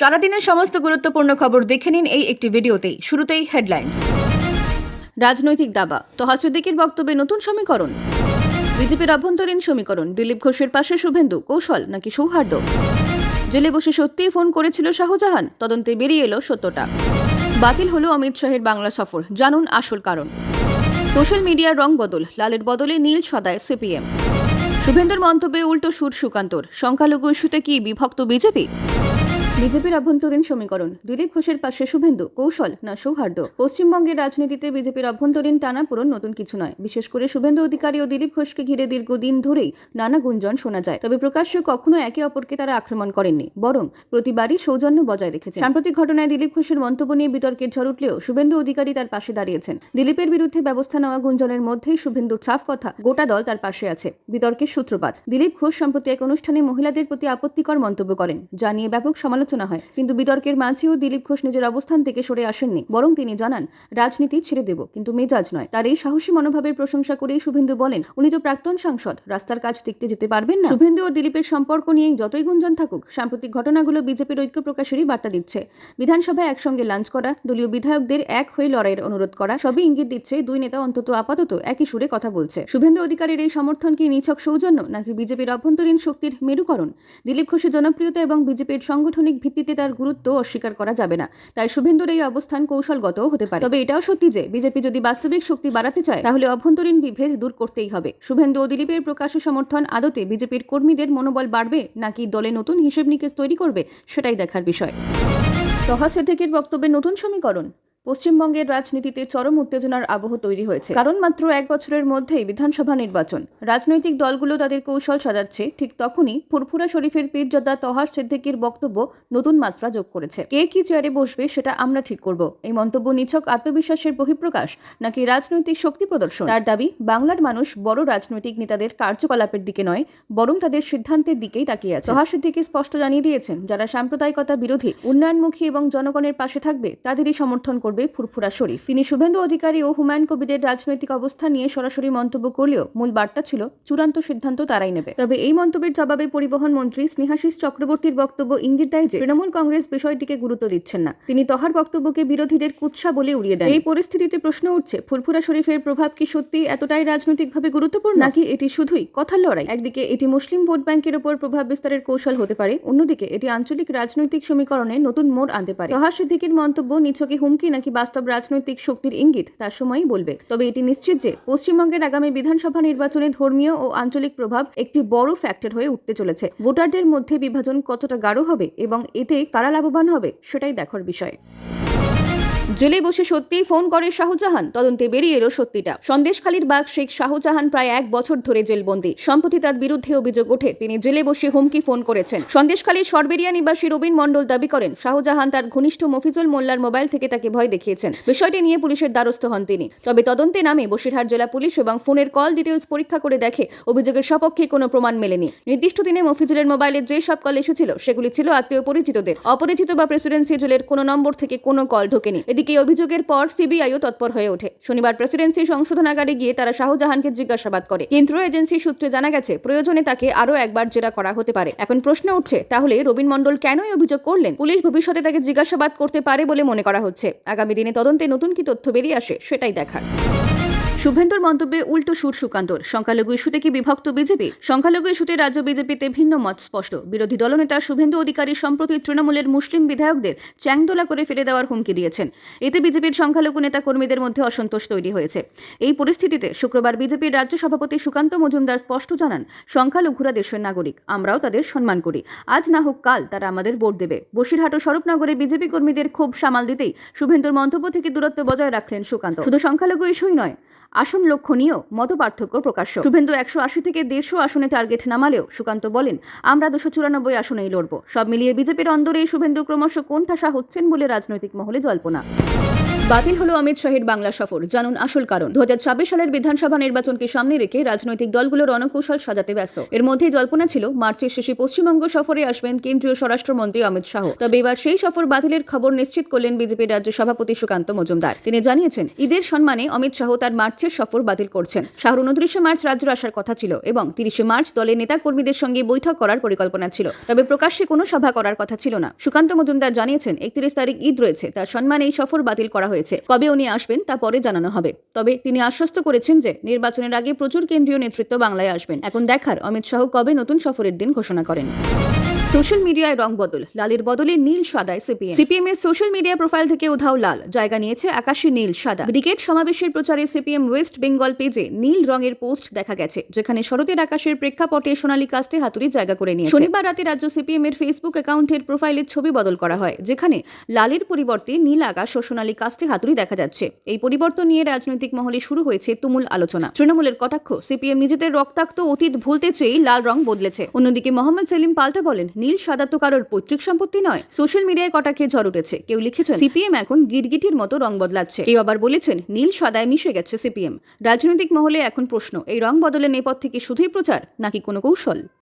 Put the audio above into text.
সারাদিনের সমস্ত গুরুত্বপূর্ণ খবর দেখে নিন এই একটি ভিডিওতেই। শুরুতেই হেডলাইন্স রাজনৈতিক দাবা তহা সিদ্দিকির বক্তব্যে নতুন সমীকরণ। বিজেপির অভ্যন্তরীণ সমীকরণ, দিলীপ ঘোষের পাশে শুভেন্দু, কৌশল নাকি সৌহার্দ্য? জেলে বসে সত্যিই ফোন করেছিল শাহজাহান, তদন্তে বেরিয়ে এলো সত্যটা। বাতিল হলো অমিত শাহের বাংলা সফর, জানুন আসল কারণ। সোশ্যাল মিডিয়ার রং বদল, লালের বদলে নীল সদায় সিপিএম। শুভেন্দুর মন্তব্যে উল্টো সুর সুকান্তর, সংখ্যালঘু ইস্যুতে কি বিভক্ত বিজেপি? বিজেপির অভ্যন্তরীণ সমীকরণ। দিলীপ ঘোষের পাশে শুভেন্দু, কৌশল না সৌহার্দ্য। পশ্চিমবঙ্গের রাজনীতিতে বিজেপির অভ্যন্তরীণ টানাপোড়ন নতুন কিছু নয়। বিশেষ করে শুভেন্দু অধিকারী ও দিলীপ ঘোষকে ঘিরে দীর্ঘদিন ধরেই নানা গুঞ্জন শোনা যায়। তবে প্রকাশ্য কখনো একে অপরকে তারা আক্রমণ করেননি, বরং প্রতিবারই সৌজন্য বজায় রেখেছে সাম্প্রতিক ঘটনায় দিলীপ ঘোষের মন্তব্য নিয়ে বিতর্কের ঝড় উঠলেও শুভেন্দু অধিকারী তার পাশে দাঁড়িয়েছেন। দিলীপের বিরুদ্ধে ব্যবস্থা নেওয়া গুঞ্জনের মধ্যেই শুভেন্দুর সাফ কথা গোটা দল তার পাশে আছে। বিতর্কের সূত্রপাত। দিলীপ ঘোষ সম্প্রতি এক অনুষ্ঠানে মহিলাদের প্রতি আপত্তিকর মন্তব্য করেন। যা নিয়ে ব্যাপক সমালোচনা হয়। কিন্তু বিতর্কের মাঝেও দিলীপ ঘোষ নিজের অবস্থান থেকে সরে আসেননি। বরং তিনি জানান, রাজনীতি ছেড়ে দেব, কিন্তু মেজাজ নয়। তার এই সাহসী মনোভাবের প্রশংসা করেই শুভেন্দু বলেন, উনি তো প্রাক্তন সাংসদ, রাস্তার কাজ দেখতে যেতে পারবেন না। শুভেন্দু ও দিলীপের সম্পর্ক নিয়ে যতই গুঞ্জন থাকুক, সাম্প্রতিক ঘটনাগুলো বিজেপির ঐক্য প্রকাশেরই বার্তা দিচ্ছে। বিধানসভায় একসঙ্গে লাঞ্চ করা, দলীয় বিধায়কদের এক হয়ে লড়াইয়ের অনুরোধ করা, সবই ইঙ্গিত দিচ্ছে দুই নেতা অন্তত আপাতত একই সুরে কথা বলছে। শুভেন্দু অধিকারীর এই সমর্থন কি নিছক সৌজন্য, নাকি বিজেপির অভ্যন্তরীণ শক্তির মেরুকরণ? দিলীপ ঘোষের জনপ্রিয়তা এবং বিজেপির সাংগঠনিক ভিত্তিতে তার গুরুত্ব অস্বীকার করা যাবে না। তাই শুভেন্দুর এই অবস্থান কৌশলগত হতে পারে। তবে এটাও সত্যি যে বিজেপি যদি বাস্তবিক শক্তি বাড়াতে চায়, তাহলে অভ্যন্তরীণ বিভেদ দূর করতেই হবে। শুভেন্দু ও দিলীপের প্রকাশ্য সমর্থন আদতে বিজেপির কর্মীদের মনোবল বাড়বে নাকি দলে নতুন হিসেব নিকেশ তৈরি করবে, সেটাই দেখার বিষয়। তহা সিদ্দিকের বক্তব্যে নতুন সমীকরণ। পশ্চিমবঙ্গের রাজনীতিতে চরম উত্তেজনার আবহ তৈরি হয়েছে। কারণ মাত্র এক বছরের মধ্যেই বিধানসভা নির্বাচন। রাজনৈতিক দলগুলো তাদের কৌশল সাজাচ্ছে, ঠিক তখনই ফুরফুরা শরীফের পীরজাদা তহার সিদ্দিকির বক্তব্য নতুন মাত্রা যোগ করেছে। কে কি চেয়ারে বসবে সেটা আমরা ঠিক করব। এই মন্তব্য নিছক আত্মবিশ্বাসের বহিঃপ্রকাশ নাকি রাজনৈতিক শক্তি প্রদর্শন? তার দাবি, বাংলার মানুষ বড় রাজনৈতিক নেতাদের কার্যকলাপের দিকে নয়, বরং তাদের সিদ্ধান্তের দিকেই তাকিয়ে আছে। তহা সিদ্দিকি স্পষ্ট জানিয়ে দিয়েছেন, যারা সাম্প্রদায়িকতা বিরোধী, উন্নয়নমুখী এবং জনগণের পাশে থাকবে, তাদেরই সমর্থন করবে। ফুরফুরা শরীফ। তিনি শুভেন্দু অধিকারী ও হুমায়ুন কবিরের রাজনৈতিক অবস্থা নিয়ে সরাসরি মন্তব্য করলেও মূল বার্তা ছিল, চূড়ান্ত সিদ্ধান্ত তারাই নেবে। তবে এই মন্তব্যের জবাবে পরিবহন মন্ত্রী স্নেহাশিস চক্রবর্তীর বক্তব্য ইঙ্গিত দেয় যে, তৃণমূল কংগ্রেস বিষয়টিকে গুরুত্ব দিচ্ছেন না। তিনি তহার বক্তব্যকে বিরোধীদের কুৎসা বলে উড়িয়ে দেন। এই পরিস্থিতিতে প্রশ্ন উঠছে, ফুরফুরা শরীফের প্রভাব কি সত্যি এতটাই রাজনৈতিকভাবে গুরুত্বপূর্ণ? নাকি এটি শুধুই কথার লড়াই? একদিকে এটি মুসলিম ভোট ব্যাংকের উপর প্রভাব বিস্তারের কৌশল হতে পারে, অন্যদিকে এটি আঞ্চলিক রাজনৈতিক সমীকরণে নতুন মোড় আনতে পারে। তহা সিদ্দিকির মন্তব্য নিছকে হুমকি নাকি বাস্তব রাজনৈতিক শক্তির ইঙ্গিত, তার সময়ই বলবে। তবে এটি নিশ্চিত যে পশ্চিমবঙ্গের আগামী বিধানসভা নির্বাচনে ধর্মীয় ও আঞ্চলিক প্রভাব একটি বড় ফ্যাক্টর হয়ে উঠতে চলেছে। ভোটারদের মধ্যে বিভাজন কতটা গাঢ় হবে এবং এতে কারা লাভবান হবে, সেটাই দেখার বিষয়। জেলে বসে সত্যিই ফোন করে শাহজাহান। তদন্তে বেরিয়ে এলো সত্যিটা। সন্দেশখালীর বাঘ শেখ শাহজাহান প্রায় এক বছর ধরে জেলবন্দি। সম্প্রতি তার বিরুদ্ধে অভিযোগ ওঠে, তিনি জেলে বসে হুমকি ফোন করেছেন। সন্দেশখালীর সরবেরিয়া নিবাসী রবীন মণ্ডল দাবি করেন, শাহজাহান তার ঘনিষ্ঠ মফিজুল মোল্লার মোবাইল থেকে তাকে ভয় দেখিয়েছেন। বিষয়টি নিয়ে পুলিশের দ্বারস্থ হন তিনি। তবে তদন্তে নামে বসিরহাট জেলা পুলিশ এবং ফোনের কল ডিটেলস পরীক্ষা করে দেখে অভিযোগের সপক্ষে কোনো প্রমাণ মেলেনি। নির্দিষ্ট দিনে মফিজুলের মোবাইলে যে সব কল এসেছিল, সেগুলি ছিল আত্মীয় পরিচিতদের অপরিচিত বা প্রেসিডেন্সি জেলের কোনো নম্বর থেকে কোনো কল ঢোকেনি। এদিকে অভিযোগের পর সিবিআইও তৎপর হয়ে ওঠে। শনিবার প্রেসিডেন্সি সংশোধনাগারে গিয়ে তারা শাহজাহানকে জিজ্ঞাসাবাদ করে। কেন্দ্রীয় এজেন্সি সূত্রে জানা গেছে, প্রয়োজনে তাকে আরও একবার জেরা করা হতে পারে। এখন প্রশ্ন উঠছে, তাহলে রবীন মণ্ডল কেনই অভিযোগ করলেন? পুলিশ ভবিষ্যতে তাকে জিজ্ঞাসাবাদ করতে পারে বলে মনে করা হচ্ছে। আগামী দিনে তদন্তে নতুন কি তথ্য বেরিয়ে আসে, সেটাই দেখার। শুভেন্দুর মন্তব্যে উল্টো সুর সুকান্তর। সংখ্যালঘু ইস্যুতে কি বিভক্ত বিজেপি? সংখ্যালঘু ইস্যুতে রাজ্য বিজেপিতে ভিন্ন মত স্পষ্ট। বিরোধী দলনেতা শুভেন্দু অধিকারী সম্প্রতি তৃণমূলের মুসলিম বিধায়কদের চ্যাংদোলা করে ফেলে দেওয়ার হুমকি দিয়েছেন। এতে বিজেপির সংখ্যালঘু নেতা কর্মীদের মধ্যে অসন্তোষ তৈরি হয়েছে। এই পরিস্থিতিতে শুক্রবার বিজেপির রাজ্য সভাপতি সুকান্ত মজুমদার স্পষ্ট জানান সংখ্যালঘুরা দেশের নাগরিক। আমরাও তাদের সম্মান করি। আজ না হোক কাল তারা আমাদের ভোট দেবে। বসিরহাট ও স্বরূপনগরে বিজেপি কর্মীদের ক্ষোভ সামাল দিতেই শুভেন্দুর মন্তব্য থেকে দূরত্ব বজায় রাখলেন সুকান্ত। শুধু সংখ্যালঘু ইস্যুই নয় আসন লক্ষ্য নিয়েও মত পার্থক্য প্রকাশ্য শুভেন্দু একশো আশি থেকে দেড়শো আসনে টার্গেট নামালেও, সুকান্ত বলেন, আমরা দুশো চুরানব্বই আসনেই লড়ব। সব মিলিয়ে বিজেপির অন্দরে শুভেন্দু ক্রমশ কোণঠাসা হচ্ছেন বলে রাজনৈতিক মহলে জল্পনা। বাতিল হলো অমিত শাহের বাংলা সফর, জানুন আসল কারণ। দু হাজার ছাব্বিশ সালের বিধানসভা নির্বাচনকে সামনে রেখে রাজনৈতিক দলগুলো রণকৌশল সাজাতে ব্যস্ত। এর মধ্যে জল্পনা ছিল, মার্চের শেষে পশ্চিমবঙ্গ সফরে আসবেন কেন্দ্রীয় স্বরাষ্ট্রমন্ত্রী অমিত শাহ। তবে এবার সেই সফর বাতিলের খবর নিশ্চিত করলেন বিজেপির রাজ্য সভাপতি সুকান্ত মজুমদার। তিনি জানিয়েছেন, ঈদের সম্মানে অমিত শাহ তার মার্চের সফর বাতিল করছেন। শাহর উনত্রিশে মার্চ রাজ্য আসার কথা ছিল এবং তিরিশে মার্চ দলের নেতা কর্মীদের সঙ্গে বৈঠক করার পরিকল্পনা ছিল। তবে প্রকাশ্যে কোনো সভা করার কথা ছিল না। সুকান্ত মজুমদার জানিয়েছেন, একত্রিশ তারিখ ঈদ রয়েছে, তার সম্মানে এই সফর বাতিল করা হয়েছে। কবে উনি আসবেন তা পরে জানানো হবে। তবে তিনি আশ্বস্ত করেছেন যে নির্বাচনের আগে প্রচুর কেন্দ্রীয় নেতৃত্ব বাংলায় আসবেন। এখন দেখার অমিত শাহ কবে নতুন সফরের দিন ঘোষণা করেন। সোশ্যাল মিডিয়ায় রং বদল, লালের বদলে নীল সাদায় সিপিএম। সিপিএম এর সোশ্যাল মিডিয়া প্রোফাইল থেকে উধাও লাল, জায়গা নিয়েছে আকাশে নীল সাদা। ব্রিগেড সমাবেশের প্রচারে সিপিএম ওয়েস্ট বেঙ্গল পেজে নীল রঙের পোস্ট দেখা গেছে, যেখানে শরতের আকাশের প্রেক্ষাপটে সোনালী কাস্তে হাতুড়ি জায়গা করে নিয়েছে। শনিবার রাতে রাজ্য সিপিএম এর ফেসবুক অ্যাকাউন্টের প্রোফাইলের ছবি বদল করা হয়, যেখানে লালের পরিবর্তে নীল আকাশ ও সোনালী কাস্তে হাতুড়ি দেখা যাচ্ছে। এই পরিবর্তন নিয়ে রাজনৈতিক মহলে শুরু হয়েছে তুমুল আলোচনা। তৃণমূলের কটাক্ষ, সিপিএম নিজেদের রক্তাক্ত অতীত ভুলতে চেয়েই লাল রং বদলেছে। অন্যদিকে মোহাম্মদ সেলিম পাল্টা বলেন নীল, সাদা তো কারোর পৈতৃক সম্পত্তি নয়। সোশ্যাল মিডিয়ায় কটাকে ঝড় উঠেছে। কেউ লিখেছেন, সিপিএম এখন গিরগিটির মতো রং বদলাচ্ছে। কেউ আবার বলেছেন, নীল, সদায় মিশে গেছে সিপিএম। রাজনৈতিক মহলে এখন প্রশ্ন, এই রং বদলে নেপথ্যে কি শুধুই প্রচার, নাকি কোনো কৌশল?